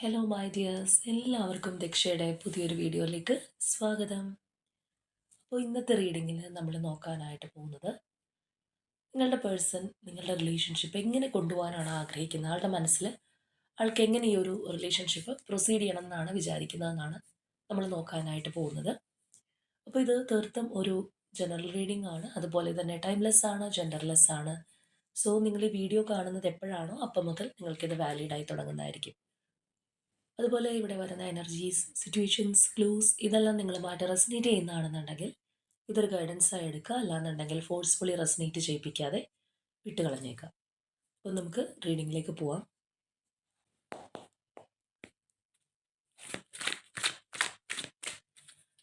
Hello my dears എല്ലാവർക്കും ദക്ഷയുടെ പുതിയൊരു വീഡിയോയിലേക്ക് സ്വാഗതം. അപ്പോൾ ഇന്നത്തെ റീഡിങ്ങിൽ നമ്മൾ നോക്കാനായിട്ട് പോകുന്നത് നിങ്ങളുടെ പേഴ്സൺ നിങ്ങളുടെ റിലേഷൻഷിപ്പ് എങ്ങനെ കൊണ്ടുപോകാനാണ് ആഗ്രഹിക്കുന്നത്? ആളുടെ മനസ്സിൽ ആൾക്ക് എങ്ങനെ ഈ ഒരു റിലേഷൻഷിപ്പ് പ്രൊസീഡ് ചെയ്യണം എന്നാണ് വിചാരിക്കുന്നതെന്നാണ് നമ്മൾ നോക്കാനായിട്ട് പോകുന്നത്. അപ്പോൾ ഇത് തീർത്തും ഒരു ജനറൽ റീഡിംഗ് ആണ്. അതുപോലെ തന്നെ ടൈംലെസ് ആണ് ജെൻഡർലെസ് ആണ്. സോ നിങ്ങൾ ഈ വീഡിയോ കാണുന്നത് എപ്പോഴാണോ അപ്പം മുതൽ നിങ്ങൾക്കിത് വാലിഡായി തുടങ്ങുന്നതായിരിക്കും. അതുപോലെ ഇവിടെ വരുന്ന എനർജീസ് സിറ്റുവേഷൻസ് ക്ലൂസ് ഇതെല്ലാം നിങ്ങളുമായിട്ട് റെസിനേറ്റ് ചെയ്യുന്നതാണെന്നുണ്ടെങ്കിൽ ഇതൊരു ഗൈഡൻസ് ആയി എടുക്കുക. അല്ലാന്നുണ്ടെങ്കിൽ ഫോഴ്സ്ഫുള്ളി റെസിനേറ്റ് ചെയ്യിപ്പിക്കാതെ വിട്ടുകളഞ്ഞേക്കാം അപ്പോൾ നമുക്ക് റീഡിങ്ങിലേക്ക് പോവാം.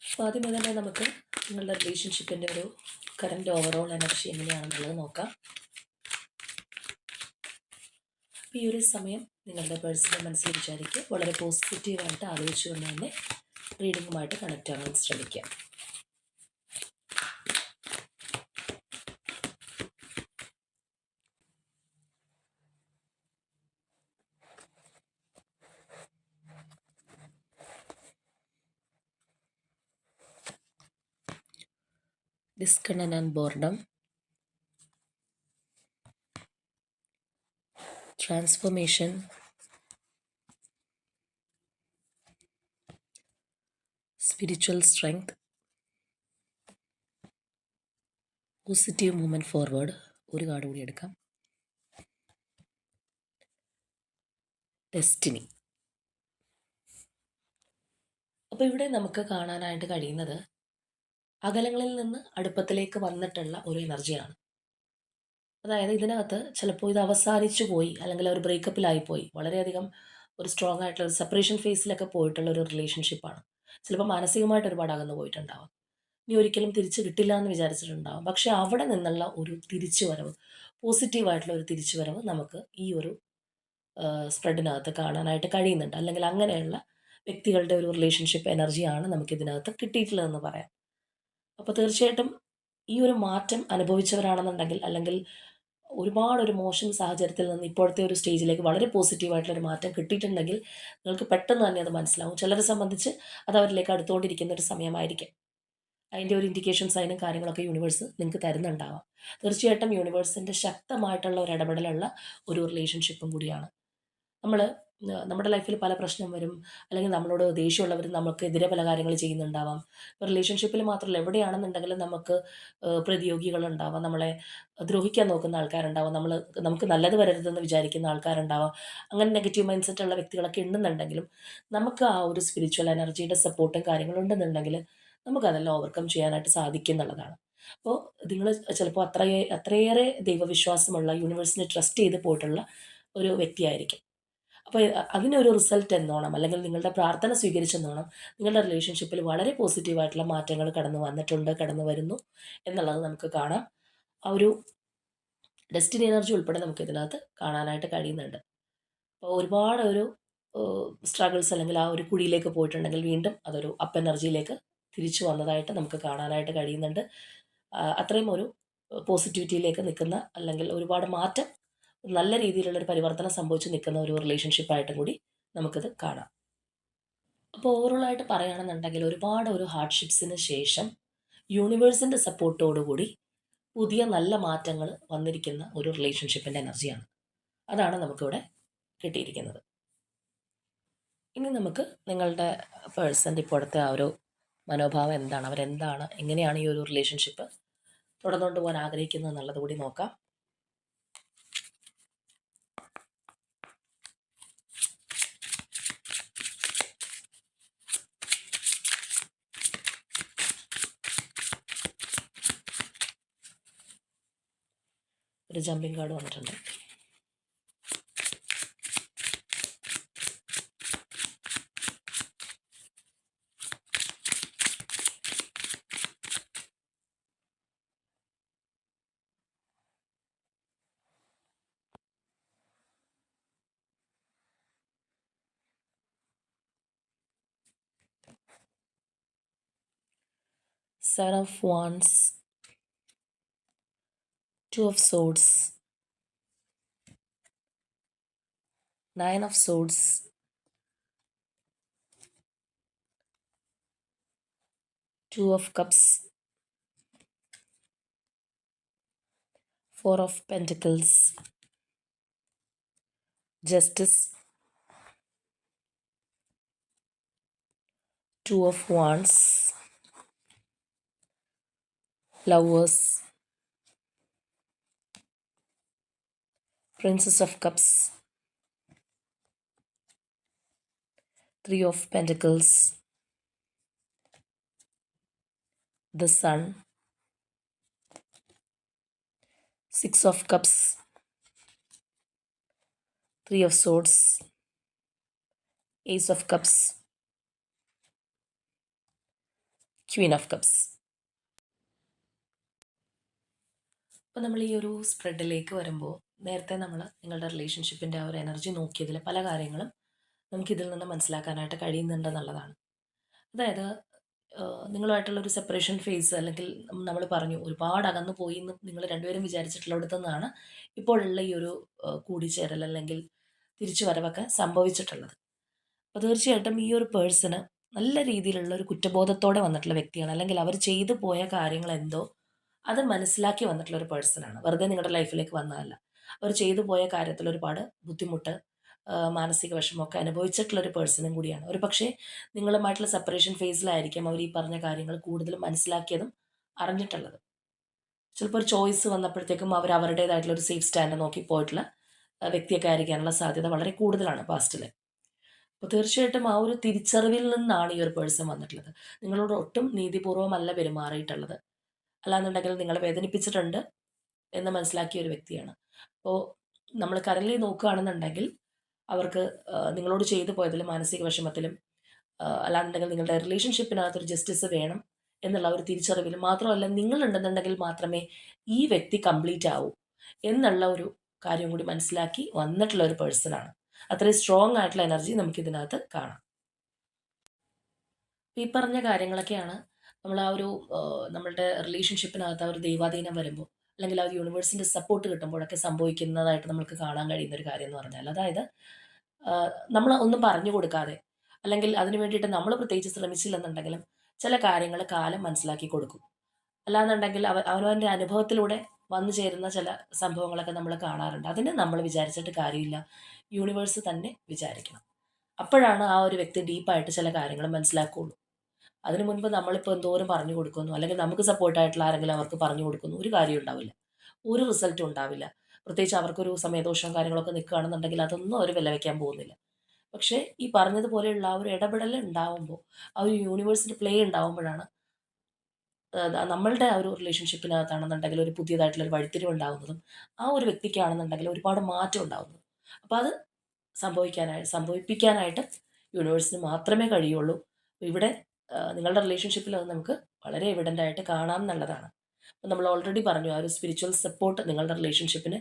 അപ്പോൾ ആദ്യമേ തന്നെ നമുക്ക് നിങ്ങളുടെ റിലേഷൻഷിപ്പിന്റെ ഒരു കറന്റ് ഓവറോൾ എനർജി എങ്ങനെയാണെന്നുള്ളത് നോക്കാം. ഈ ഒരു സമയം നിങ്ങളുടെ പേഴ്സണൽ മനസ്സിൽ വിചാരിക്കുക. വളരെ പോസിറ്റീവായിട്ട് ആലോചിച്ചുകൊണ്ട് തന്നെ റീഡിങ്ങുമായിട്ട് കണക്റ്റ് ആവാൻ ശ്രമിക്കുക. discontent and boredom transformation spiritual strength positive movement forward ഒരു കാർഡ് കൂടി എടുക്കാം. ഡെസ്റ്റിനി അപ്പോൾ ഇവിടെ നമുക്ക് കാണാനായിട്ട് കഴിയുന്നത് അകലങ്ങളിൽ നിന്ന് അടുപ്പത്തിലേക്ക് വന്നിട്ടുള്ള ഒരു എനർജിയാണ് അതായത് ഇതിനകത്ത് ചിലപ്പോൾ ഇത് അവസാനിച്ചു പോയി അല്ലെങ്കിൽ ഒരു ബ്രേക്കപ്പിലായിപ്പോയി വളരെയധികം ഒരു സ്ട്രോങ് ആയിട്ടുള്ള സെപ്പറേഷൻ ഫേസിലൊക്കെ പോയിട്ടുള്ള ഒരു റിലേഷൻഷിപ്പാണ് ചിലപ്പോൾ മാനസികമായിട്ട് ഒരുപാട് അകന്നു പോയിട്ടുണ്ടാവാം. നീ ഒരിക്കലും തിരിച്ചു കിട്ടില്ല എന്ന് വിചാരിച്ചിട്ടുണ്ടാവും. പക്ഷെ അവിടെ നിന്നുള്ള ഒരു തിരിച്ചു വരവ് പോസിറ്റീവായിട്ടുള്ള ഒരു തിരിച്ചു വരവ് നമുക്ക് ഈ ഒരു സ്പ്രെഡിനകത്ത് കാണാനായിട്ട് കഴിയുന്നുണ്ട്. അല്ലെങ്കിൽ അങ്ങനെയുള്ള വ്യക്തികളുടെ ഒരു റിലേഷൻഷിപ്പ് എനർജിയാണ് നമുക്കിതിനകത്ത് കിട്ടിയിട്ടുള്ളതെന്ന് പറയാം. അപ്പോൾ തീർച്ചയായിട്ടും ഈ ഒരു മാറ്റം അനുഭവിച്ചവരാണെന്നുണ്ടെങ്കിൽ അല്ലെങ്കിൽ ഒരുപാട് ഒരു മോശം സാഹചര്യത്തിൽ നിന്ന് ഇപ്പോഴത്തെ ഒരു സ്റ്റേജിലേക്ക് വളരെ പോസിറ്റീവായിട്ടുള്ള ഒരു മാറ്റം കിട്ടിയിട്ടുണ്ടെങ്കിൽ നിങ്ങൾക്ക് പെട്ടെന്ന് തന്നെ അത് മനസ്സിലാവും. ചിലരെ സംബന്ധിച്ച് അത് അവരിലേക്ക് അടുത്തുകൊണ്ടിരിക്കുന്ന ഒരു സമയമായിരിക്കും. അതിന്റെ ഒരു ഇൻഡിക്കേഷൻസ് അതിനും കാര്യങ്ങളൊക്കെ യൂണിവേഴ്സ് നിങ്ങൾക്ക് തരുന്നുണ്ടാവാം. തീർച്ചയായിട്ടും യൂണിവേഴ്സിന്റെ ശക്തമായിട്ടുള്ള ഒരു ഇടപെടലുള്ള ഒരു റിലേഷൻഷിപ്പും കൂടിയാണ്. നമ്മൾ നമ്മുടെ ലൈഫിൽ പല പ്രശ്നം വരും. അല്ലെങ്കിൽ നമ്മളോട് ദേഷ്യമുള്ളവർ നമുക്കെതിരെ പല കാര്യങ്ങൾ ചെയ്യുന്നുണ്ടാവാം. ഇപ്പോൾ റിലേഷൻഷിപ്പിൽ മാത്രമല്ല എവിടെയാണെന്നുണ്ടെങ്കിലും നമുക്ക് പ്രതിയോഗികളുണ്ടാവാം. നമ്മളെ ദ്രോഹിക്കാൻ നോക്കുന്ന ആൾക്കാരുണ്ടാവാം. നമ്മൾ നമുക്ക് നല്ലത് വരരുതെന്ന് വിചാരിക്കുന്ന ആൾക്കാരുണ്ടാവാം. അങ്ങനെ നെഗറ്റീവ് മൈൻഡ് സെറ്റ് ഉള്ള വ്യക്തികളൊക്കെ ഉണ്ടെന്നുണ്ടെങ്കിലും നമുക്ക് ആ ഒരു സ്പിരിച്വൽ എനർജിയുടെ സപ്പോർട്ടും കാര്യങ്ങളും ഉണ്ടെന്നുണ്ടെങ്കിൽ നമുക്കതെല്ലാം ഓവർകം ചെയ്യാനായിട്ട് സാധിക്കും എന്നുള്ളതാണ്. അപ്പോൾ നിങ്ങൾ ചിലപ്പോൾ അത്രയേ അത്രയേറെ ദൈവവിശ്വാസമുള്ള യൂണിവേഴ്സിനെ ട്രസ്റ്റ് ചെയ്ത് പോയിട്ടുള്ള ഒരു വ്യക്തിയായിരിക്കും. അപ്പോൾ അതിനൊരു റിസൾട്ട് എന്നോണം അല്ലെങ്കിൽ നിങ്ങളുടെ പ്രാർത്ഥന സ്വീകരിച്ചെന്നോണം നിങ്ങളുടെ റിലേഷൻഷിപ്പിൽ വളരെ പോസിറ്റീവായിട്ടുള്ള മാറ്റങ്ങൾ കടന്നു വന്നിട്ടുണ്ട് കടന്നു വരുന്നു എന്നുള്ളത് നമുക്ക് കാണാം. ആ ഒരു ഡെസ്റ്റിനി എനർജി ഉൾപ്പെടെ നമുക്ക് ഇതിനകത്ത് കാണാനായിട്ട് കഴിയുന്നുണ്ട്. അപ്പോൾ ഒരുപാട് ഒരു സ്ട്രഗിൾസ് അല്ലെങ്കിൽ ആ ഒരു കുഴിയിലേക്ക് പോയിട്ടുണ്ടെങ്കിൽ വീണ്ടും അതൊരു അപ്പ് എനർജിയിലേക്ക് തിരിച്ചു വന്നതായിട്ട് നമുക്ക് കാണാനായിട്ട് കഴിയുന്നുണ്ട്. അത്രയും ഒരു പോസിറ്റിവിറ്റിയിലേക്ക് നിൽക്കുന്ന അല്ലെങ്കിൽ ഒരുപാട് മാറ്റം നല്ല രീതിയിലുള്ളൊരു പരിവർത്തനം സംഭവിച്ച് നിൽക്കുന്ന ഒരു റിലേഷൻഷിപ്പായിട്ടും കൂടി നമുക്കിത് കാണാം. അപ്പോൾ ഓവറോളായിട്ട് പറയുകയാണെന്നുണ്ടെങ്കിൽ ഒരുപാട് ഒരു ഹാർഡ്ഷിപ്സിന് ശേഷം യൂണിവേഴ്സിന്റെ സപ്പോർട്ടോടുകൂടി പുതിയ നല്ല മാറ്റങ്ങൾ വന്നിരിക്കുന്ന ഒരു റിലേഷൻഷിപ്പിന്റെ എനർജിയാണ്. അതാണ് നമുക്കിവിടെ കിട്ടിയിരിക്കുന്നത്. ഇനി നമുക്ക് നിങ്ങളുടെ പേഴ്സന്റെ ഇപ്പോഴത്തെ ആ ഒരു മനോഭാവം എന്താണ്? അവരെന്താണ്? എങ്ങനെയാണ് ഈ ഒരു റിലേഷൻഷിപ്പ് തുടർന്നുകൊണ്ട് പോകാൻ ആഗ്രഹിക്കുന്നത് എന്നുള്ളത് കൂടി നോക്കാം. ഒരു ജമ്പിങ് കാർഡ് വന്നിട്ടുണ്ട്. Seven of Wands, two of swords. Nine of swords. Two of cups. Four of pentacles. Justice. Two of wands. Lovers. Princess of cups three of pentacles the sun six of cups three of swords ace of cups queen of cups അപ്പോൾ നമ്മൾ ഈ ഒരു സ്പ്രെഡിലേക്ക് വരുമ്പോൾ നേരത്തെ നമ്മൾ നിങ്ങളുടെ റിലേഷൻഷിപ്പിന്റെ ആ ഒരു എനർജി നോക്കിയതിൽ പല കാര്യങ്ങളും നമുക്കിതിൽ നിന്ന് മനസ്സിലാക്കാനായിട്ട് കഴിയുന്നുണ്ടെന്നുള്ളതാണ്. അതായത് നിങ്ങളുമായിട്ടുള്ള ഒരു സെപ്പറേഷൻ ഫേസ് അല്ലെങ്കിൽ നമ്മൾ പറഞ്ഞു ഒരുപാട് അകന്നു പോയി എന്ന് നിങ്ങൾ രണ്ടുപേരും വിചാരിച്ചിട്ടുള്ളിടത്തു നിന്നാണ് ഇപ്പോഴുള്ള ഈ ഒരു കൂടിച്ചേരൽ അല്ലെങ്കിൽ തിരിച്ചു വരവൊക്കെ സംഭവിച്ചിട്ടുള്ളത്. അപ്പോൾ തീർച്ചയായിട്ടും ഈ ഒരു പേഴ്സണ് നല്ല രീതിയിലുള്ള ഒരു കുറ്റബോധത്തോടെ വന്നിട്ടുള്ള വ്യക്തിയാണ്. അല്ലെങ്കിൽ അവർ ചെയ്തു പോയ കാര്യങ്ങൾ എന്തോ അത് മനസ്സിലാക്കി വന്നിട്ടുള്ള ഒരു പേഴ്സണാണ് വെറുതെ നിങ്ങളുടെ ലൈഫിലേക്ക് വന്നതല്ല. അവർ ചെയ്തു പോയ കാര്യത്തിൽ ഒരുപാട് ബുദ്ധിമുട്ട് മാനസിക വിഷമമൊക്കെ അനുഭവിച്ചിട്ടുള്ള ഒരു പേഴ്സണും കൂടിയാണ്. ഒരു പക്ഷേ നിങ്ങളുമായിട്ടുള്ള സെപ്പറേഷൻ ഫേസിലായിരിക്കും അവർ ഈ പറഞ്ഞ കാര്യങ്ങൾ കൂടുതലും മനസ്സിലാക്കിയതും അറിഞ്ഞിട്ടുള്ളത്. ചിലപ്പോൾ ഒരു ചോയ്സ് വന്നപ്പോഴത്തേക്കും അവർ അവരുടേതായിട്ടുള്ള ഒരു സേഫ് സ്റ്റാൻഡ് നോക്കി പോയിട്ടുള്ള വ്യക്തിയൊക്കെ ആയിരിക്കാനുള്ള സാധ്യത വളരെ കൂടുതലാണ് പാസ്റ്റിൽ അപ്പോൾ തീർച്ചയായിട്ടും ആ ഒരു തിരിച്ചറിവിൽ നിന്നാണ് ഈ ഒരു പേഴ്സൺ വന്നിട്ടുള്ളത്. നിങ്ങളോട് ഒട്ടും നീതിപൂർവമല്ല പെരുമാറിയിട്ടുള്ളത്. അല്ലാന്നുണ്ടെങ്കിൽ നിങ്ങളെ വേദനിപ്പിച്ചിട്ടുണ്ട്. എന്ന് മനസ്സിലാക്കിയ ഒരു വ്യക്തിയാണ്. അപ്പോൾ നമ്മൾ കരളിൽ നോക്കുകയാണെന്നുണ്ടെങ്കിൽ അവർക്ക് നിങ്ങളോട് ചെയ്തു പോയതിലും മാനസിക വിഷമത്തിലും അല്ലാന്നുണ്ടെങ്കിൽ നിങ്ങളുടെ റിലേഷൻഷിപ്പിനകത്തൊരു ജസ്റ്റിസ് വേണം എന്നുള്ള ഒരു തിരിച്ചറിവിൽ മാത്രമല്ല നിങ്ങളുണ്ടെന്നുണ്ടെങ്കിൽ മാത്രമേ ഈ വ്യക്തി കംപ്ലീറ്റ് ആവൂ എന്നുള്ള ഒരു കാര്യം കൂടി മനസ്സിലാക്കി വന്നിട്ടുള്ള ഒരു പേഴ്സണാണ് അത്രയും സ്ട്രോങ് ആയിട്ടുള്ള എനർജി നമുക്ക് ഇതിനകത്ത് കാണാം ഈ പറഞ്ഞ കാര്യങ്ങളൊക്കെയാണ് നമ്മൾ ആ ഒരു നമ്മളുടെ റിലേഷൻഷിപ്പിനകത്ത് ആ ഒരു ദൈവാധീനം വരുമ്പോൾ അല്ലെങ്കിൽ ആ യൂണിവേഴ്സിന്റെ സപ്പോർട്ട് കിട്ടുമ്പോഴൊക്കെ സംഭവിക്കുന്നതായിട്ട് നമുക്ക് കാണാൻ കഴിയുന്ന ഒരു കാര്യം എന്ന് പറഞ്ഞാൽ അതായത് നമ്മൾ ഒന്നും പറഞ്ഞു കൊടുക്കാതെ അല്ലെങ്കിൽ അതിന് വേണ്ടിയിട്ട് നമ്മൾ പ്രത്യേകിച്ച് ശ്രമിച്ചില്ലെന്നുണ്ടെങ്കിലും ചില കാര്യങ്ങൾ കാലം മനസ്സിലാക്കി കൊടുക്കും. അല്ലാന്നുണ്ടെങ്കിൽ അവ അവനവന്റെ അനുഭവത്തിലൂടെ വന്നു ചേരുന്ന ചില സംഭവങ്ങളൊക്കെ നമ്മൾ കാണാറുണ്ട്. അതിന് നമ്മൾ വിചാരിച്ചിട്ട് കാര്യമില്ല. യൂണിവേഴ്സ് തന്നെ വിചാരിക്കണം. അപ്പോഴാണ് ആ ഒരു വ്യക്തി ഡീപ്പായിട്ട് ചില കാര്യങ്ങൾ മനസ്സിലാക്കുകയുള്ളൂ. അതിനു മുൻപ് നമ്മളിപ്പോൾ എന്തോരം പറഞ്ഞു കൊടുക്കുന്നു? അല്ലെങ്കിൽ നമുക്ക് സപ്പോർട്ടായിട്ടുള്ള ആരെങ്കിലും അവർക്ക് പറഞ്ഞു കൊടുക്കുന്നു? ഒരു കാര്യം ഉണ്ടാവില്ല. ഒരു റിസൾട്ടും ഉണ്ടാവില്ല. പ്രത്യേകിച്ച് അവർക്കൊരു സമയദോഷവും കാര്യങ്ങളൊക്കെ നിൽക്കുകയാണെന്നുണ്ടെങ്കിൽ അതൊന്നും അവർ വില വയ്ക്കാൻ പോകുന്നില്ല. പക്ഷേ ഈ പറഞ്ഞതുപോലെയുള്ള ആ ഒരു ഇടപെടൽ ഉണ്ടാവുമ്പോൾ ആ ഒരു യൂണിവേഴ്സിന്റെ പ്ലേ ഉണ്ടാവുമ്പോഴാണ് നമ്മളുടെ ആ ഒരു റിലേഷൻഷിപ്പിനകത്താണെന്നുണ്ടെങ്കിൽ ഒരു പുതിയതായിട്ടുള്ള ഒരു വഴിത്തിരിവ് ഉണ്ടാകുന്നതും ആ ഒരു വ്യക്തിക്കാണെന്നുണ്ടെങ്കിൽ ഒരുപാട് മാറ്റം ഉണ്ടാകുന്നത് അപ്പോൾ അത് സംഭവിക്കാനായി സംഭവിപ്പിക്കാനായിട്ട് യൂണിവേഴ്സിന് മാത്രമേ കഴിയുള്ളൂ. ഇവിടെ നിങ്ങളുടെ റിലേഷൻഷിപ്പിൽ അത് നമുക്ക് വളരെ എവിഡന്റ് ആയിട്ട് കാണാം എന്നുള്ളതാണ്. അപ്പം നമ്മൾ ഓൾറെഡി പറഞ്ഞു ആ ഒരു സ്പിരിച്വൽ സപ്പോർട്ട് നിങ്ങളുടെ റിലേഷൻഷിപ്പിന്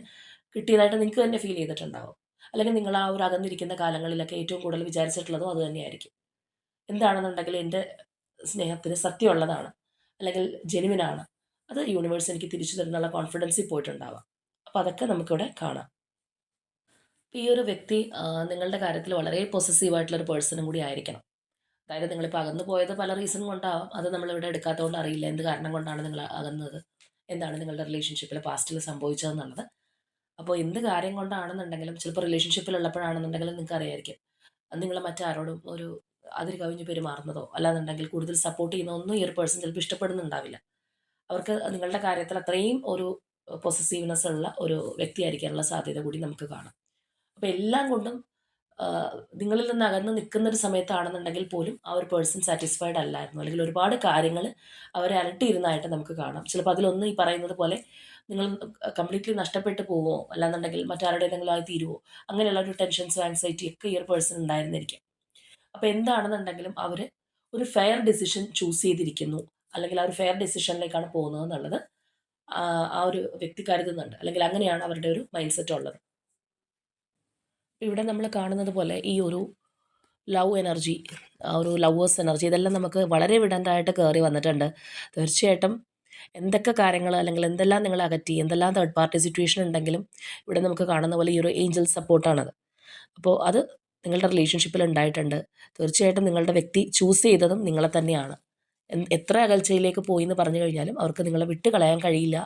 കിട്ടിയതായിട്ട് നിങ്ങൾക്ക് തന്നെ ഫീൽ ചെയ്തിട്ടുണ്ടാവും. അല്ലെങ്കിൽ നിങ്ങൾ ആ ഒരു അകന്നിരിക്കുന്ന കാലങ്ങളിലൊക്കെ ഏറ്റവും കൂടുതൽ വിചാരിച്ചിട്ടുള്ളതും അത് തന്നെയായിരിക്കും. എന്താണെന്നുണ്ടെങ്കിൽ എന്റെ സ്നേഹത്തിന് സത്യമുള്ളതാണ്. അല്ലെങ്കിൽ ജെനുവിനാണ് അത് യൂണിവേഴ്സ് എനിക്ക് തിരിച്ചു തരുന്നുള്ള കോൺഫിഡൻസിൽ പോയിട്ടുണ്ടാവാം. അപ്പോൾ അതൊക്കെ നമുക്കിവിടെ കാണാം. ഈ ഒരു വ്യക്തി നിങ്ങളുടെ കാര്യത്തിൽ വളരെ പോസസീവ് ഒരു പേഴ്സണും കൂടി ആയിരിക്കണം. അതായത് നിങ്ങളിപ്പോൾ അകന്നു പോയത് പല റീസൺ കൊണ്ടാവാം. അത് നമ്മളിവിടെ എടുക്കാത്തതുകൊണ്ട് അറിയില്ല. എന്ത് കാരണം കൊണ്ടാണ് നിങ്ങൾ അകന്നത്? എന്താണ് നിങ്ങളുടെ റിലേഷൻഷിപ്പിൽ പാസ്റ്റിൽ സംഭവിച്ചതെന്നുള്ളത്. അപ്പോൾ എന്ത് കാര്യം കൊണ്ടാണെന്നുണ്ടെങ്കിലും ചിലപ്പോൾ റിലേഷൻഷിപ്പിലുള്ളപ്പോഴാണെന്നുണ്ടെങ്കിലും നിങ്ങൾക്ക് അറിയായിരിക്കും. നിങ്ങൾ മറ്റാരോടും ഒരു അതിൽ കവിഞ്ഞ് പെരുമാറുന്നതോ അല്ലാന്നുണ്ടെങ്കിൽ കൂടുതൽ സപ്പോർട്ട് ചെയ്യുന്ന ഒന്നും ഈ ഒരു പേഴ്സൺ ചിലപ്പോൾ ഇഷ്ടപ്പെടുന്നുണ്ടാവില്ല. അവർക്ക് നിങ്ങളുടെ കാര്യത്തിൽ അത്രയും ഒരു പൊസസീവ്നെസ് ഉള്ള ഒരു വ്യക്തിയായിരിക്കാനുള്ള സാധ്യത കൂടി നമുക്ക് കാണാം. അപ്പോൾ എല്ലാം കൊണ്ടും നിങ്ങളിൽ നിന്ന് അകന്ന് നിൽക്കുന്ന ഒരു സമയത്താണെന്നുണ്ടെങ്കിൽ പോലും ആ ഒരു പേഴ്സൺ സാറ്റിസ്ഫൈഡ് അല്ലായിരുന്നു. അല്ലെങ്കിൽ ഒരുപാട് കാര്യങ്ങൾ അവരെ അലട്ടിയിരുന്നതായിട്ട് നമുക്ക് കാണാം. ചിലപ്പോൾ അതിലൊന്നും ഈ പറയുന്നത് പോലെ നിങ്ങൾ കംപ്ലീറ്റ്ലി നഷ്ടപ്പെട്ടു പോവുമോ അല്ലാന്നുണ്ടെങ്കിൽ മറ്റാരുടെ എന്തെങ്കിലും ആയി തീരുമോ അങ്ങനെയുള്ള ഒരു ടെൻഷൻസ് ആൻസൈറ്റി ഒക്കെ ഈ ഒരു പേഴ്സൺ ഉണ്ടായിരുന്നിരിക്കും. അപ്പോൾ എന്താണെന്നുണ്ടെങ്കിലും അവർ ഒരു ഫെയർ ഡെസിഷൻ ചൂസ് ചെയ്തിരിക്കുന്നു. അല്ലെങ്കിൽ ആ ഒരു ഫെയർ ഡെസിഷനിലേക്കാണ് പോകുന്നത് എന്നുള്ളത് ആ ഒരു വ്യക്തി കരുതുന്നുണ്ട്. അല്ലെങ്കിൽ അങ്ങനെയാണ് അവരുടെ ഒരു മൈൻഡ് സെറ്റ് ഉള്ളത്. ഇവിടെ നമ്മൾ കാണുന്നത് പോലെ ഈ ഒരു ലവ് എനർജി ആ ഒരു ലവേഴ്സ് എനർജി ഇതെല്ലാം നമുക്ക് വളരെ വിടണ്ടായിട്ട് കയറി വന്നിട്ടുണ്ട്. തീർച്ചയായിട്ടും എന്തൊക്കെ കാര്യങ്ങൾ അല്ലെങ്കിൽ എന്തെല്ലാം നിങ്ങൾ അകറ്റി എന്തെല്ലാം തേർഡ് പാർട്ടി സിറ്റുവേഷൻ ഉണ്ടെങ്കിലും ഇവിടെ നമുക്ക് കാണുന്ന പോലെ ഈ ഒരു ഏഞ്ചൽ സപ്പോർട്ടാണത് അപ്പോൾ അത് നിങ്ങളുടെ റിലേഷൻഷിപ്പിൽ ഉണ്ടായിട്ടുണ്ട്. തീർച്ചയായിട്ടും നിങ്ങളുടെ വ്യക്തി ചൂസ് ചെയ്തതും നിങ്ങളെ തന്നെയാണ്. എത്ര അകൽച്ചയിലേക്ക് പോയി എന്ന് പറഞ്ഞു കഴിഞ്ഞാലും അവർക്ക് നിങ്ങളെ വിട്ട് കളയാൻ കഴിയില്ല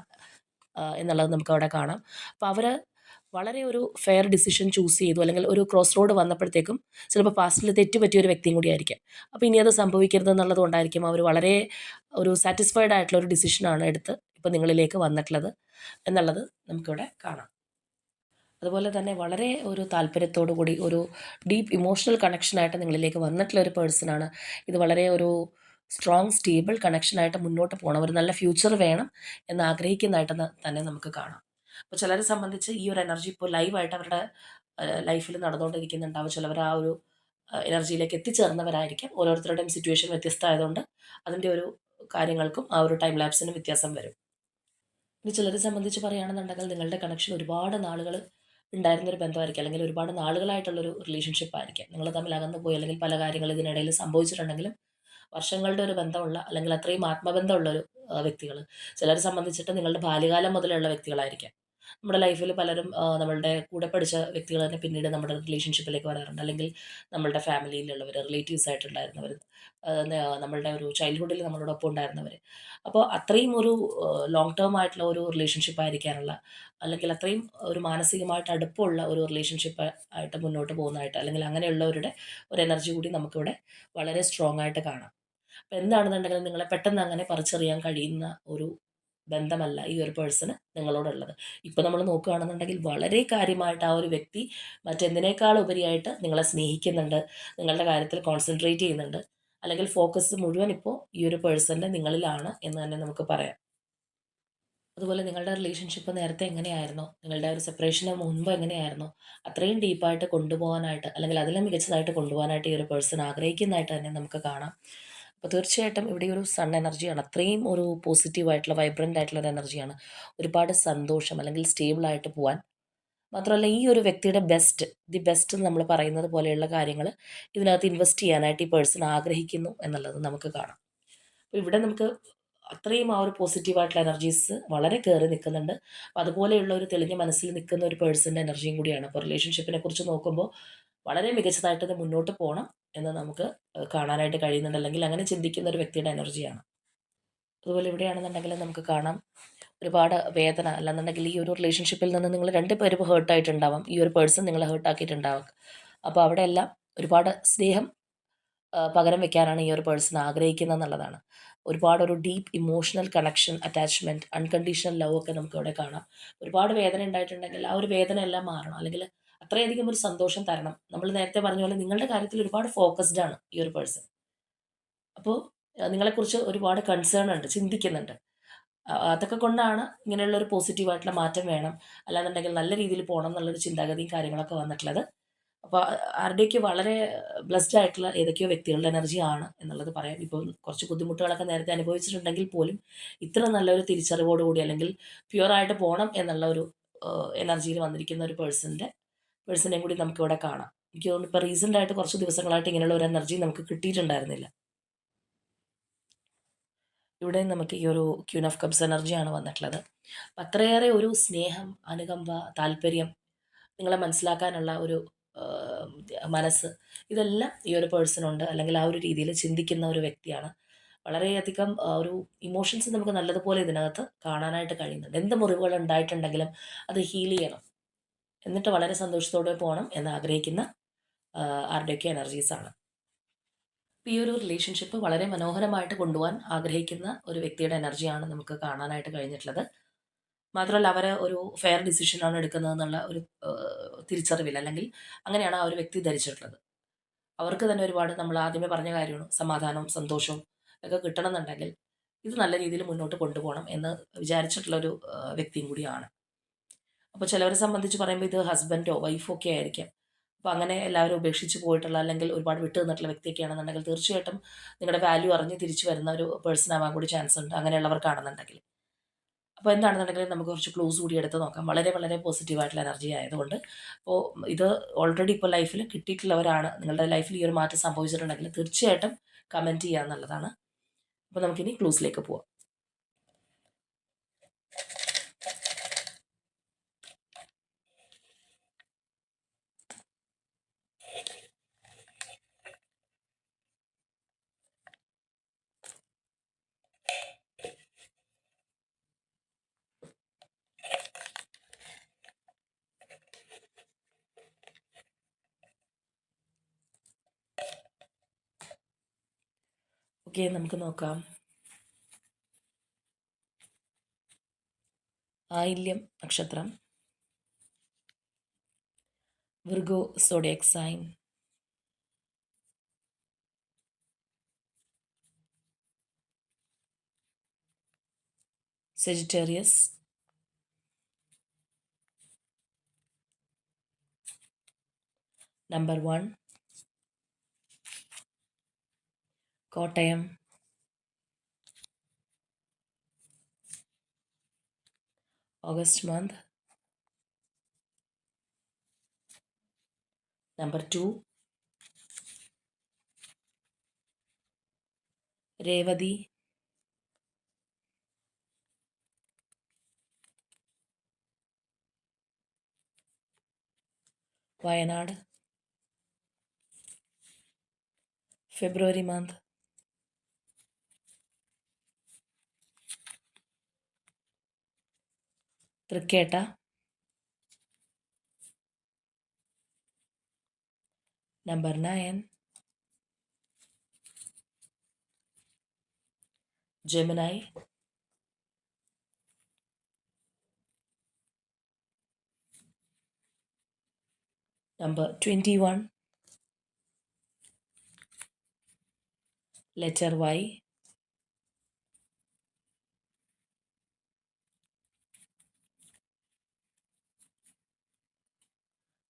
എന്നുള്ളത് നമുക്ക് അവിടെ കാണാം. അപ്പോൾ അവർ വളരെ ഒരു ഫെയർ ഡിസിഷൻ ചൂസ് ചെയ്തു. അല്ലെങ്കിൽ ഒരു ക്രോസ് റോഡ് വന്നപ്പോഴത്തേക്കും ചിലപ്പോൾ പാസ്റ്റിൽ തെറ്റ് പറ്റിയ ഒരു വ്യക്തിയും കൂടി ആയിരിക്കാം. അപ്പോൾ ഇനി അത് സംഭവിക്കരുത് എന്നുള്ളത് കൊണ്ടായിരിക്കും അവർ വളരെ ഒരു സാറ്റിസ്ഫൈഡ് ആയിട്ടുള്ള ഒരു ഡിസിഷനാണ് എടുത്ത് ഇപ്പോൾ നിങ്ങളിലേക്ക് വന്നിട്ടുള്ളത് എന്നുള്ളത് നമുക്കിവിടെ കാണാം. അതുപോലെ തന്നെ വളരെ ഒരു താല്പര്യത്തോടു കൂടി ഒരു ഡീപ്പ് ഇമോഷണൽ കണക്ഷനായിട്ട് നിങ്ങളിലേക്ക് വന്നിട്ടുള്ള ഒരു പേഴ്സണാണ് ഇത് വളരെ ഒരു സ്ട്രോങ് സ്റ്റേബിൾ കണക്ഷനായിട്ട് മുന്നോട്ട് പോകണം ഒരു നല്ല ഫ്യൂച്ചർ വേണം എന്ന് ആഗ്രഹിക്കുന്നതായിട്ട് തന്നെ നമുക്ക് കാണാം. അപ്പോൾ ചിലരെ സംബന്ധിച്ച് ഈ ഒരു എനർജി ഇപ്പോൾ ലൈവായിട്ട് അവരുടെ ലൈഫിൽ നടന്നുകൊണ്ടിരിക്കുന്നുണ്ടാവും. ചിലവർ ആ ഒരു എനർജിയിലേക്ക് എത്തിച്ചേർന്നവരായിരിക്കും. ഓരോരുത്തരുടെയും സിറ്റുവേഷൻ വ്യത്യസ്തമായതുകൊണ്ട് അതിന്റെ ഒരു കാര്യങ്ങൾക്കും ആ ഒരു ടൈം ലാപ്സിനും വ്യത്യാസം വരും. ഇനി ചിലരെ സംബന്ധിച്ച് പറയുകയാണെന്നുണ്ടെങ്കിൽ നിങ്ങളുടെ കണക്ഷൻ ഒരുപാട് നാളുകൾ ഉണ്ടായിരുന്ന ഒരു ബന്ധമായിരിക്കും. അല്ലെങ്കിൽ ഒരുപാട് നാളുകളായിട്ടുള്ളൊരു റിലേഷൻഷിപ്പ് ആയിരിക്കാം. നിങ്ങൾ തമ്മിൽ അകന്നു പോയി അല്ലെങ്കിൽ പല കാര്യങ്ങൾ ഇതിനിടയിൽ സംഭവിച്ചിട്ടുണ്ടെങ്കിലും വർഷങ്ങളുടെ ഒരു ബന്ധമുള്ള അല്ലെങ്കിൽ അത്രയും ആത്മബന്ധമുള്ള ഒരു വ്യക്തികൾ ചിലരെ സംബന്ധിച്ചിട്ട് നിങ്ങളുടെ ബാല്യകാലം മുതലുള്ള വ്യക്തികളായിരിക്കാം. നമ്മുടെ ലൈഫിൽ പലരും നമ്മളുടെ കൂടെ പഠിച്ച വ്യക്തികൾ തന്നെ പിന്നീട് നമ്മുടെ റിലേഷൻഷിപ്പിലേക്ക് വരാറുണ്ട്. അല്ലെങ്കിൽ നമ്മളുടെ ഫാമിലിയിലുള്ളവർ റിലേറ്റീവ്സ് ആയിട്ടുണ്ടായിരുന്നവർ നമ്മളുടെ ഒരു ചൈൽഡ്ഹുഡിൽ നമ്മളോടൊപ്പം ഉണ്ടായിരുന്നവർ അപ്പോൾ അത്രയും ഒരു ലോങ് ടേം ആയിട്ടുള്ള ഒരു റിലേഷൻഷിപ്പ് ആയിരിക്കാനുള്ള അല്ലെങ്കിൽ അത്രയും ഒരു മാനസികമായിട്ട് അടുപ്പമുള്ള ഒരു റിലേഷൻഷിപ്പ് ആയിട്ട് മുന്നോട്ട് പോകുന്നതായിട്ട് അല്ലെങ്കിൽ അങ്ങനെയുള്ളവരുടെ ഒരു എനർജി കൂടി നമുക്കിവിടെ വളരെ സ്ട്രോങ് ആയിട്ട് കാണാം. അപ്പോൾ എന്താണെന്നുണ്ടെങ്കിലും നിങ്ങളെ പെട്ടെന്ന് അങ്ങനെ പറിച്ചറിയാൻ കഴിയുന്ന ഒരു ബന്ധമല്ല ഈ ഒരു പേഴ്സണ് നിങ്ങളോടുള്ളത്. ഇപ്പോൾ നമ്മൾ നോക്കുകയാണെന്നുണ്ടെങ്കിൽ വളരെ കാര്യമായിട്ട് ആ ഒരു വ്യക്തി മറ്റെന്തിനേക്കാൾ ഉപരിയായിട്ട് നിങ്ങളെ സ്നേഹിക്കുന്നുണ്ട് നിങ്ങളുടെ കാര്യത്തിൽ കോൺസെൻട്രേറ്റ് ചെയ്യുന്നുണ്ട് അല്ലെങ്കിൽ ഫോക്കസ് മുഴുവൻ ഇപ്പോൾ ഈ ഒരു പേഴ്സന്റെ നിങ്ങളിലാണ് എന്ന് തന്നെ നമുക്ക് പറയാം. അതുപോലെ നിങ്ങളുടെ റിലേഷൻഷിപ്പ് നേരത്തെ എങ്ങനെയായിരുന്നു? നിങ്ങളുടെ ഒരു സെപ്പറേഷന് മുൻപ് എങ്ങനെയായിരുന്നു? അത്രയും ഡീപ്പായിട്ട് കൊണ്ടുപോകാനായിട്ട് അല്ലെങ്കിൽ അതിലും മികച്ചതായിട്ട് കൊണ്ടുപോകാനായിട്ട് ഈ ഒരു പേഴ്സൺ ആഗ്രഹിക്കുന്നതായിട്ട് തന്നെ നമുക്ക് കാണാം. അപ്പോൾ തീർച്ചയായിട്ടും ഇവിടെ ഒരു സൺ എനർജിയാണ് അത്രയും ഒരു പോസിറ്റീവായിട്ടുള്ള വൈബ്രന്റ് ആയിട്ടുള്ള ഒരു എനർജിയാണ് ഒരുപാട് സന്തോഷം അല്ലെങ്കിൽ സ്റ്റേബിളായിട്ട് പോകാൻ മാത്രമല്ല ഈ ഒരു വ്യക്തിയുടെ ബെസ്റ്റ് ദി ബെസ്റ്റ് എന്ന് നമ്മൾ പറയുന്നത് പോലെയുള്ള കാര്യങ്ങൾ ഇതിനകത്ത് ഇൻവെസ്റ്റ് ചെയ്യാനായിട്ട് ഈ പേഴ്സൺ ആഗ്രഹിക്കുന്നു എന്നുള്ളത് നമുക്ക് കാണാം. അപ്പോൾ ഇവിടെ നമുക്ക് അത്രയും ആ ഒരു പോസിറ്റീവായിട്ടുള്ള എനർജീസ് വളരെ കയറി നിൽക്കുന്നുണ്ട്. അപ്പോൾ അതുപോലെയുള്ള ഒരു തെളിഞ്ഞ മനസ്സിൽ നിൽക്കുന്ന ഒരു പേഴ്സന്റെ എനർജിയും കൂടിയാണ്. അപ്പോൾ റിലേഷൻഷിപ്പിനെ കുറിച്ച് നോക്കുമ്പോൾ വളരെ മികച്ചതായിട്ട് മുന്നോട്ട് പോകണം എന്ന് നമുക്ക് കാണാനായിട്ട് കഴിയുന്നുണ്ട്. അല്ലെങ്കിൽ അങ്ങനെ ചിന്തിക്കുന്ന ഒരു വ്യക്തിയുടെ എനർജിയാണ് അതുപോലെ ഇവിടെയാണെന്നുണ്ടെങ്കിൽ നമുക്ക് കാണാം ഒരുപാട് വേദന അല്ലെന്നുണ്ടെങ്കിൽ ഈ ഒരു റിലേഷൻഷിപ്പിൽ നിന്ന് നിങ്ങൾ രണ്ട് പേരും ഹേർട്ടായിട്ടുണ്ടാവാം ഈ ഒരു പേഴ്സൺ നിങ്ങളെ ഹേർട്ടാക്കിയിട്ടുണ്ടാവാം അപ്പോൾ അവിടെ എല്ലാം ഒരുപാട് സ്നേഹം പകരം വെക്കാനാണ് ഈ ഒരു പേഴ്സൺ ആഗ്രഹിക്കുന്നത് എന്നുള്ളതാണ്. ഒരുപാട് ഒരു deep emotional connection attachment unconditional love ഒക്കെ നമുക്ക് ഇവിടെ കാണാം. ഒരുപാട് വേദന ഉണ്ടായിട്ടുണ്ടെങ്കിൽ ആ ഒരു വേദന എല്ലാം മാറണം. അല്ലെങ്കിൽ അത്രയധികം ഒരു സന്തോഷം തരണം. നമ്മൾ നേരത്തെ പറഞ്ഞ പോലെ നിങ്ങളുടെ കാര്യത്തിൽ ഒരുപാട് ഫോക്കസ്ഡ് ആണ് ഈ ഒരു പേഴ്സൺ അപ്പോൾ നിങ്ങളെക്കുറിച്ച് ഒരുപാട് കൺസേൺ ഉണ്ട് ചിന്തിക്കുന്നുണ്ട്. അതൊക്കെ കൊണ്ടാണ് ഇങ്ങനെയുള്ള ഒരു പോസിറ്റീവായിട്ടുള്ള മാറ്റം വേണം. അല്ലാന്നുണ്ടെങ്കിൽ നല്ല രീതിയിൽ പോകണം എന്നുള്ളൊരു ചിന്താഗതിയും കാര്യങ്ങളൊക്കെ വന്നിട്ടുള്ളത്. അപ്പോൾ ആരുടെയൊക്കെ വളരെ ബ്ലെസ്ഡ് ആയിട്ടുള്ള ഏതൊക്കെയോ വ്യക്തികളുടെ എനർജി ആണ് എന്നുള്ളത് പറയാം. ഇപ്പോൾ കുറച്ച് ബുദ്ധിമുട്ടുകളൊക്കെ നേരത്തെ അനുഭവിച്ചിട്ടുണ്ടെങ്കിൽ പോലും ഇത്ര നല്ലൊരു തിരിച്ചറിവോടുകൂടി അല്ലെങ്കിൽ പ്യുവറായിട്ട് പോകണം എന്നുള്ള ഒരു എനർജിയിൽ വന്നിരിക്കുന്ന ഒരു പേഴ്സണിന്റെ പേഴ്സണെയും കൂടി നമുക്ക് ഇവിടെ കാണാം. എനിക്ക് തോന്നുന്നു ഇപ്പോൾ റീസെന്റ് ആയിട്ട് കുറച്ച് ദിവസങ്ങളായിട്ട് ഇങ്ങനെയുള്ള ഒരു എനർജി നമുക്ക് കിട്ടിയിട്ടുണ്ടായിരുന്നില്ല. ഇവിടെ നമുക്ക് ഈ ഒരു ക്യൂൻ ഓഫ് കബ്സ് എനർജിയാണ് വന്നിട്ടുള്ളത്. അത്രയേറെ ഒരു സ്നേഹം അനുകമ്പ താല്പര്യം നിങ്ങളെ മനസ്സിലാക്കാനുള്ള ഒരു മനസ്സ് ഇതെല്ലാം ഈ ഒരു പേഴ്സണുണ്ട് അല്ലെങ്കിൽ ആ ഒരു രീതിയിൽ ചിന്തിക്കുന്ന ഒരു വ്യക്തിയാണ്. വളരെയധികം ഒരു ഇമോഷൻസ് നമുക്ക് നല്ലതുപോലെ ഇതിനകത്ത് കാണാനായിട്ട് കഴിയുന്നുണ്ട്. എന്ത് മുറിവുകൾ ഉണ്ടായിട്ടുണ്ടെങ്കിലും അത് ഹീൽ ചെയ്യണം. എന്നിട്ട് വളരെ സന്തോഷത്തോടെ പോകണം എന്ന് ആഗ്രഹിക്കുന്ന ആരുടെയൊക്കെ എനർജീസാണ് ഈ ഒരു റിലേഷൻഷിപ്പ് വളരെ മനോഹരമായിട്ട് കൊണ്ടുപോകാൻ ആഗ്രഹിക്കുന്ന ഒരു വ്യക്തിയുടെ എനർജിയാണ് നമുക്ക് കാണാനായിട്ട് കഴിഞ്ഞിട്ടുള്ളത്. മാത്രമല്ല അവർ ഒരു ഫെയർ ഡിസിഷനാണ് എടുക്കുന്നതെന്നുള്ള ഒരു തിരിച്ചറിവിൽ അല്ലെങ്കിൽ അങ്ങനെയാണ് ആ ഒരു വ്യക്തി ധരിച്ചിട്ടുള്ളത്. അവർക്ക് തന്നെ ഒരുപാട് നമ്മൾ ആദ്യമേ പറഞ്ഞ കാര്യമാണ് സമാധാനവും സന്തോഷവും ഒക്കെ കിട്ടണമെന്നുണ്ടെങ്കിൽ ഇത് നല്ല രീതിയിൽ മുന്നോട്ട് കൊണ്ടുപോകണം എന്ന് വിചാരിച്ചിട്ടുള്ളൊരു ഒരു വ്യക്തിയും കൂടിയാണ്. അപ്പോൾ ചിലവരെ സംബന്ധിച്ച് പറയുമ്പോൾ ഇത് ഹസ്ബൻഡോ വൈഫോ ഒക്കെ ആയിരിക്കാം. അപ്പോൾ അങ്ങനെ എല്ലാവരും ഉപേക്ഷിച്ച് പോയിട്ടുള്ള അല്ലെങ്കിൽ ഒരുപാട് വിട്ടു നിന്നിട്ടുള്ള വ്യക്തിയൊക്കെയാണെന്നുണ്ടെങ്കിൽ തീർച്ചയായിട്ടും നിങ്ങളുടെ വാല്യൂ അറിഞ്ഞ് തിരിച്ചു വരുന്ന ഒരു പേഴ്സൺ ആവാൻ കൂടി ചാൻസ് ഉണ്ട്. അങ്ങനെയുള്ളവർക്കാണെന്നുണ്ടെങ്കിൽ അപ്പോൾ എന്താണെന്നുണ്ടെങ്കിൽ നമുക്ക് കുറച്ച് ക്ലോസ് കൂടി എടുത്ത് നോക്കാം. വളരെ വളരെ പോസിറ്റീവായിട്ടുള്ള എനർജി ആയതുകൊണ്ട്. അപ്പോൾ ഇത് ഓൾറെഡി ഇപ്പോൾ ലൈഫിൽ കിട്ടിയിട്ടുള്ളവരാണ്. നിങ്ങളുടെ ലൈഫിൽ ഈ ഒരു മാറ്റം സംഭവിച്ചിട്ടുണ്ടെങ്കിൽ തീർച്ചയായിട്ടും കമന്റ് ചെയ്യുക എന്നുള്ളതാണ് അപ്പോൾ നമുക്കിനി ക്ലൂസിലേക്ക് പോവാം. ഓക്കെ നമുക്ക് നോക്കാം. ആയില്യം നക്ഷത്രം. Virgo zodiac sign. Sagittarius number one Kottayam August month. Number 2 Revadi Wayanad February month Thrikketta number nine ജെമിനായി number 21 letter y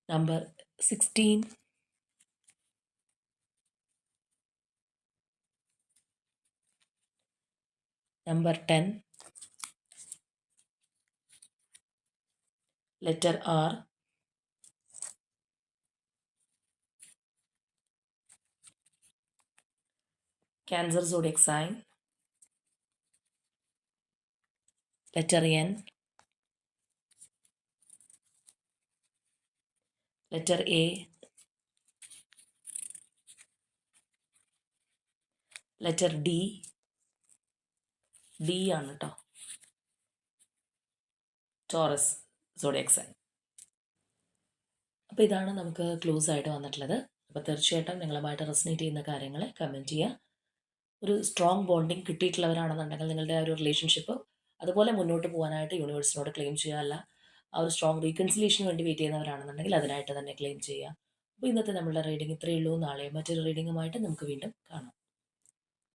number 16 number 10 letter r. Cancer zodiac sign. Letter n letter A letter D D ആണ് കേട്ടോ Taurus Zodiac അപ്പോൾ ഇതാണ് നമുക്ക് close ആയിട്ട് വന്നിട്ടുള്ളത്. അപ്പോൾ തീർച്ചയായിട്ടും നിങ്ങളുമായിട്ട് റെസിനേറ്റ് ചെയ്യുന്ന കാര്യങ്ങൾ കമന്റ് ചെയ്യുക. ഒരു സ്ട്രോങ് ബോണ്ടിങ് കിട്ടിയിട്ടുള്ളവരാണെന്നുണ്ടെങ്കിൽ നിങ്ങളുടെ ആ ഒരു റിലേഷൻഷിപ്പ് അതുപോലെ മുന്നോട്ട് പോകാനായിട്ട് യൂണിവേഴ്സിനോട് ക്ലെയിം ചെയ്യാനല്ല ആ ഒരു സ്ട്രോങ് റീകൺസിലേഷന് വേണ്ടി വെയിറ്റ് ചെയ്യുന്നവരാണെന്നുണ്ടെങ്കിൽ അതിനായിട്ട് തന്നെ ക്ലെയിം ചെയ്യുക. അപ്പോൾ ഇന്നത്തെ നമ്മളുടെ റീഡിംഗ് ഇത്രയേ ഉള്ളൂ. നാളെ മറ്റൊരു റീഡിങ്ങുമായിട്ട് നമുക്ക് വീണ്ടും കാണാം.